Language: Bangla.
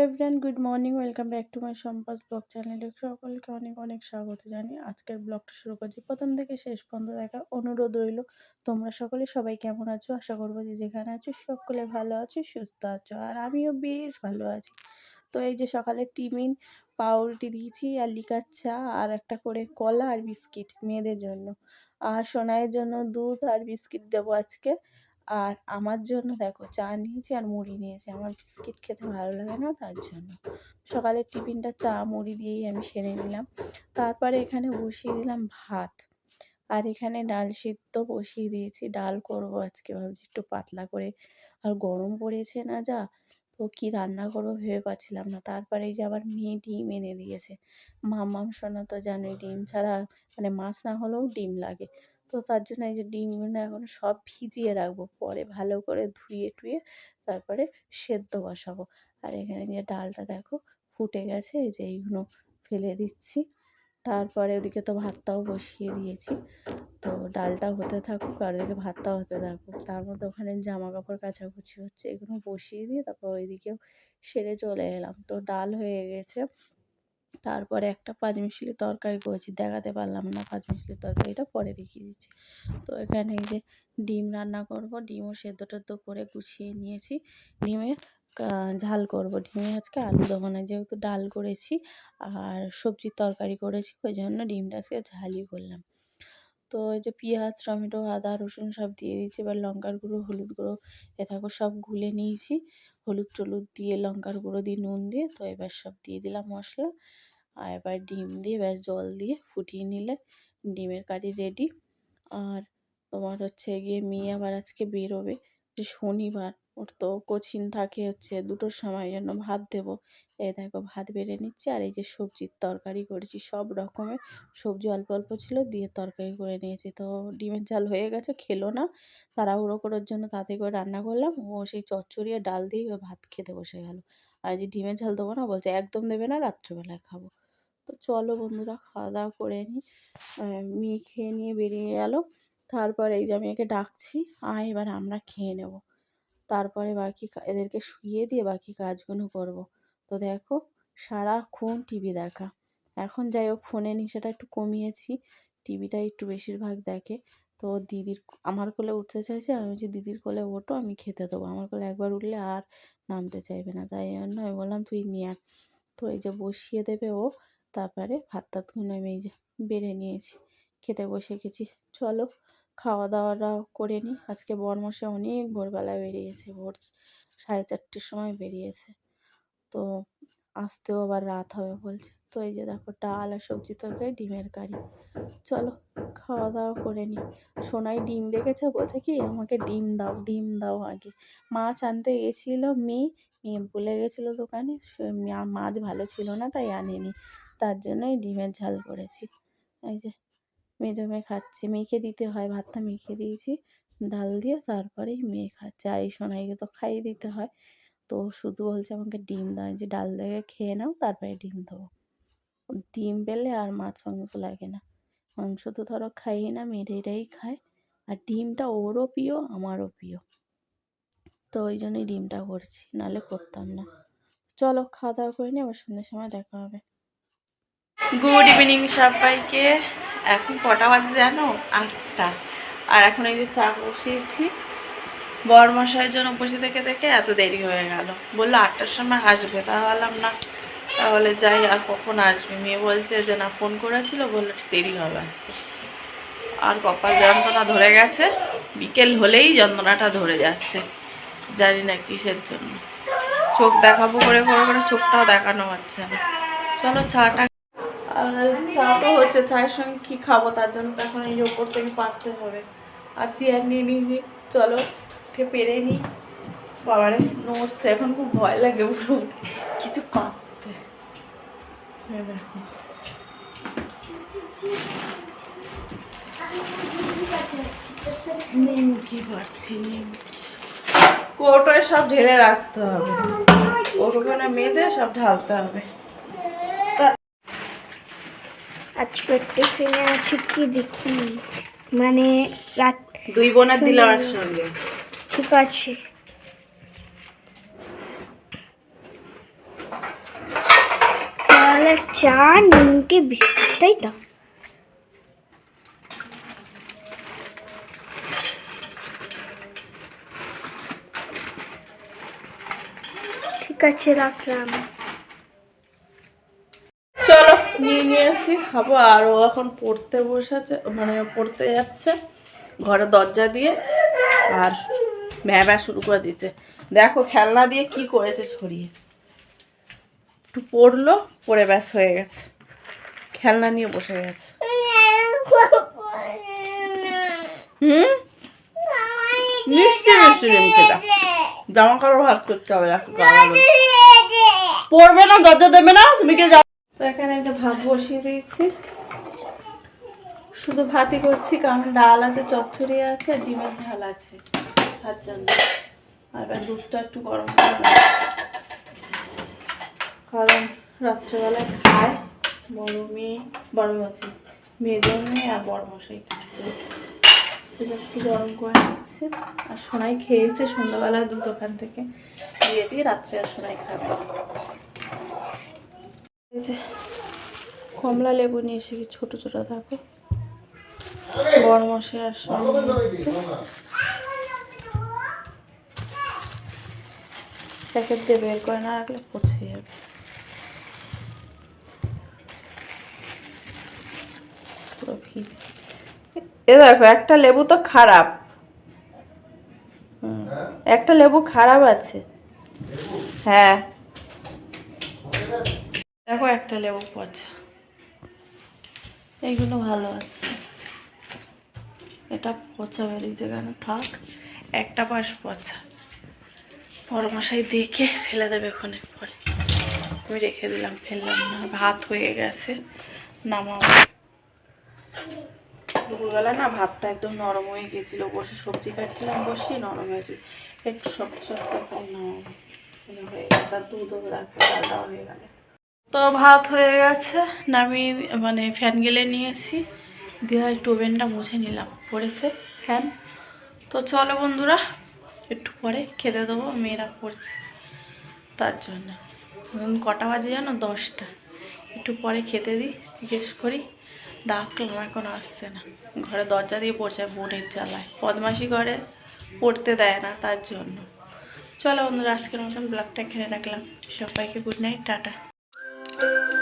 Hello friend good morning welcome back to my সম্পাস blog চ্যানেলে সকলকে অনেক অনেক স্বাগত জানি আজকের ব্লগটা শুরু করছি। প্রথম থেকে শেষ পর্যন্ত দেখার অনুরোধ রইল, তোমরা সকলে সবাই কেমন আছো? আশা করব যে যেখানে আছো সকলে ভালো আছো, সুস্থ আছো, আর আমিও বেশ ভালো আছি। তো এই যে সকালে টিমিন পাউরুটি দিয়েছি, আর লিকার চা, আর একটা করে কলা আর বিস্কিট মেয়েদের জন্য। আর সোনাইয়ের জন্য দুধ আর বিস্কিট দেবো আজকে। আর আমার জন্য দেখো চা নিয়েছি আর মুড়ি নিয়েছি। আমার বিস্কিট খেতে ভালো লাগে না তার জন্য। সকালের টিফিনটা চা, মুড়ি দিয়েই আমি সেরে নিলাম। তারপরে এখানে বসিয়ে দিলাম ভাত। আর এখানে ডাল সিদ্ধ বসিয়ে দিয়েছি। ডাল করব আজকে ভাবছি একটু পাতলা করে। আর গরম পড়েছে না যা, তো কী রান্না করব ভেবে পাচ্ছিলাম না। তারপরে এই যে আবার মেয়ে ডিম এনে দিয়েছে। মাম্মাম সোনা তো জানোই ডিম ছাড়া মানে মাছ না হলেও ডিম লাগে। তো তার জন্য এই যে ডিমগুলো এখন সব ভিজিয়ে রাখব। পরে ভালো করে ধুয়ে টুয়ে তারপরে সেদ্ধ বসাবো। আর এখানে যে ডালটা দেখো ফুটে গেছে, এই যে এইগুলো ফেলে দিচ্ছি। তারপরে ওদিকে তো ভাতটাও বসিয়ে দিয়েছি। তো ডালটা হতে থাকুক, আর ওদিকে ভাতটাও হতে থাকুক। তার মধ্যে ওখানে জামা কাপড় কাচাকুচি হচ্ছে, এগুলো বসিয়ে দিয়ে তারপর ওইদিকেও সেরে চলে এলাম। তো ডাল হয়ে গেছে। তারপরে একটা পাঁচমিশালি তরকারি করেছি, দেখাতে পারলাম না পাঁচমিশালি তরকারিটা পরে দেখিয়ে দিচ্ছি। তো এখানে এই যে ডিম রান্না করব, ডিমও সেদ্ধ টেদ্ধ করে গুছিয়ে নিয়েছি। ডিমের ঝাল করব। ডিমে আজকে আলু দেবো না, যেহেতু ডাল করেছি আর সবজির তরকারি করেছি, ওই জন্য ডিমটা আজকে ঝালই করলাম। তো এই যে পেঁয়াজ, টমেটো, আদা, রসুন সব দিয়ে দিয়েছি, এবার লঙ্কার গুঁড়ো, হলুদ গুঁড়ো, এ থাকো সব গুলে নিয়েছি। হলুদ টলুদ দিয়ে লঙ্কার গুঁড়ো দিয়ে নুন দিয়ে তো এবার সব দিয়ে দিলাম মশলা। আর এবার ডিম দিয়ে ব্যাস জল দিয়ে ফুটিয়ে নিলে ডিমের কারি রেডি আর তোমার হচ্ছে গিয়ে মেয়ে আবার আজকে বেরোবে, যে শনিবার। ওর তো কোচিং থাকে হচ্ছে দুটোর সময় জন্য ভাত দেবো। এই দেখো ভাত বেড়ে নিচ্ছে আর এই যে সবজির তরকারি করেছি, সব রকমের সবজি অল্প অল্প ছিল দিয়ে তরকারি করে নিয়েছি। তো ডিমের ঝাল হয়ে গেছে, খেলো না। তাড়াহুড়ো করার জন্য তাতে করে রান্না করলাম। ও সেই চচ্চড়িয়ে ডাল দিয়ে ভাত খেতে বসে গেল। আর যে ডিমের ঝাল দেবো না, বলছে একদম দেবে না রাত্রেবেলায় খাব। তো চলো বন্ধুরা, খাওয়া দাওয়া করে নিই মেয়ে খেয়ে নিয়ে বেরিয়ে গেল। তারপর এই যে আমি একে ডাকছি, আয় এবার আমরা খেয়ে নেব। তারপরে বাকি এদেরকে শুইয়ে দিয়ে বাকি কাজগুলো করব। তো দেখো সারাক্ষণ টিভি দেখা। এখন যাই হোক ফোনে নেশাটা একটু কমিয়েছি, টিভিটা একটু বেশিরভাগ দেখে। তো দিদির আমার কোলে উঠতে চাইছে, আমি বলছি, দিদির কোলে ওঠো, আমি খেতে দেবো। আমার কোলে একবার উঠলে আর নামতে চাইবে না। তাই জন্য আমি বললাম, তুই নিয়ে তো এই যে বসিয়ে দেবে ও, তারপরে ভাত টাতগুলো আমি এই যে বেড়ে নিয়েছি। খেতে বসে গেছি। চলো খাওয়া দাওয়াটা করে নিই। আজকে বরমশাই অনেক ভোরবেলায় বেরিয়েছে, ভোর সাড়ে চারটের সময় বেরিয়েছে। তো আসতেও আবার রাত হবে বলছে। তো এই যে দেখো, ডাল আর সবজি তরকারি, ডিমের কারি। চলো খাওয়া দাওয়া করে নিই। সোনাই ডিম দেখেছে বলছে কি, আমাকে ডিম দাও ডিম দাও আগে। মাছ আনতে গেছিল মেয়ে মেয়ে ভুলে গেছিল দোকানে মাছ ভালো ছিল না, তাই আনেনি। তার জন্যই ডিমের ঝাল করেছি। এই যে মেজো মেয়ে খাচ্ছে, মেয়েকে দিতে হয়, ভাতটা মেখে দিয়েছি, ডাল দিয়ে তারপরেই মেয়ে খাচ্ছে। আর এই সোনাইকে তো খাইয়ে দিতে হয়। তো শুধু বলছে আমাকে ডিম দাও যে ডাল দিয়ে খেয়ে নাও, তারপরে ডিম দেবো। ডিম পেলে আর মাছ মাংস লাগে না। মাংস তো ধরো খাইয়ে না মেয়েটাই খায়। আর ডিমটা ওরও প্রিয়, আমারও প্রিয়। তো ওই জন্যই ডিমটা করছি, নাহলে করতাম না। চলো, খাওয়া দাওয়া করে নিই আবার সন্ধ্যের সময় দেখা হবে। গুড ইভিনিং সবাইকে। এখন কটা বাজে জানো? আটটা। আর এখন এই যে চা বসিয়েছি। বরমশাইয়ের জন্য বসে থেকে থেকে এত দেরি হয়ে গেল। বলল আটটার সময় আসবে, তা বললাম না। তাহলে যাই, আর কখন আসবে? মেয়ে বলছে যে না, ফোন করেছিল, বলল দেরি হবে আসতে। আর কপাল যন্ত্রণা ধরে গেছে। বিকেল হলেই যন্ত্রণাটা ধরে যাচ্ছে। জানি না কিসের জন্য। চোখ দেখাবো করে করে করে চোখটাও দেখানো হচ্ছে না। চলো চাটা চা তো হচ্ছে চায়ের সঙ্গে কী খাব তার জন্য তো এখন এই যে ওপর থেকে পারতে হবে। আর চেয়ার নিয়ে নিয়েছি চলো উঠে পেরে নিই। বাবারে নড়ছে এখন খুব ভয় লাগে উঠে। কিছু পারতে। নিমকি পারছি নিমকি। কোটোয় সব ঢেলে রাখতে হবে। ওখানে মেজে সব ঢালতে হবে। আজকে টিফিনে আছে কি দেখি? মানে রাত দুই বোনের দিল আর সঙ্গে ঠিক আছে। চা নিমকে বিস্কুট তাই তো? ঠিক আছে রাখলাম চলো নিয়ে নিয়েছি খাব। আর ও এখন পড়তে বসেছে মানে পড়তে যাচ্ছে ঘরে দরজা দিয়ে। আর ম্যামা শুরু করে দিচ্ছে দেখো খেলনা দিয়ে কি করেছে ছড়িয়ে। একটু পড়ল, পড়ে ব্যাস হয়ে গেছে। খেলনা নিয়ে বসে গেছে। হুম? রিমকিটা জামা কাপড় ভাত করতে হবে। পড়বে না, দরজা দেবে না, তুমি কে তো এখানে একটা ভাত বসিয়ে দিয়েছি। শুধু ভাতই করছি, কারণ ডাল আছে, চচ্চড়ি আছে ডিমের ঝাল আছে তার জন্য। আর দুধটা একটু গরম করে কারণ রাত্রেবেলায় খায় বড় মেয়ে, বড় আছে মেয়েদের মেয়ে আর বড় মশাই একটু গরম করে নিচ্ছে। আর সোনাই খেয়েছে, সন্ধ্যাবেলা দুধ দোকান থেকে দিয়েছি, রাত্রে আর সোনাই খাবে। যে কমলা লেবু নিয়ে এসে ছোট ছোট থাকো? বড় মশে আর প্যাকেট দিয়ে বের করে না রাখলে পচে যাবে। এ দেখো, একটা লেবু তো খারাপ। একটা লেবু খারাপ আছে। হ্যাঁ। দেখো একটা লেবু পচা এইগুলো ভালো আছে। এটা পচা বেরিয়েছে কেন থাক। একটা পাশ পচা। পরমশাই দেখে ফেলে দেবে ওখানে পরে। আমি রেখে দিলাম, ফেললাম না। ভাত হয়ে গেছে নামাবো দুপুরবেলা না ভাতটা একদম নরম হয়ে গেছিল বসে সবজি কাটছিলাম, বসিয়ে নরম হয়েছিল একটু শক্ত শক্ত করে নামাবো হয়ে গেছে, আর দুধও রাখব ডালটাও হয়ে গেল। তো ভাত হয়ে গেছে। নামিয়ে মানে ফ্যান গেলে নিয়েছি। দিয়ে একটু ওভেনটা মুছে নিলাম। পড়েছে ফ্যান। তো চলো বন্ধুরা, একটু পরে খেতে দেবো। মেয়েরা পড়ছে তার জন্য। এখন কটা বাজে জানো? দশটা। একটু পরে খেতে দিই, জিজ্ঞেস করি। ডাকলাম এখন আসছে না। ঘরে দরজা দিয়ে পড়ছে বোনের জ্বালায়। বদমাসি ঘরে পড়তে দেয় না তার জন্য। চলো বন্ধুরা, আজকের মতন ব্লগটা এখানে রাখলাম। সবাইকে good night tata. Thank you.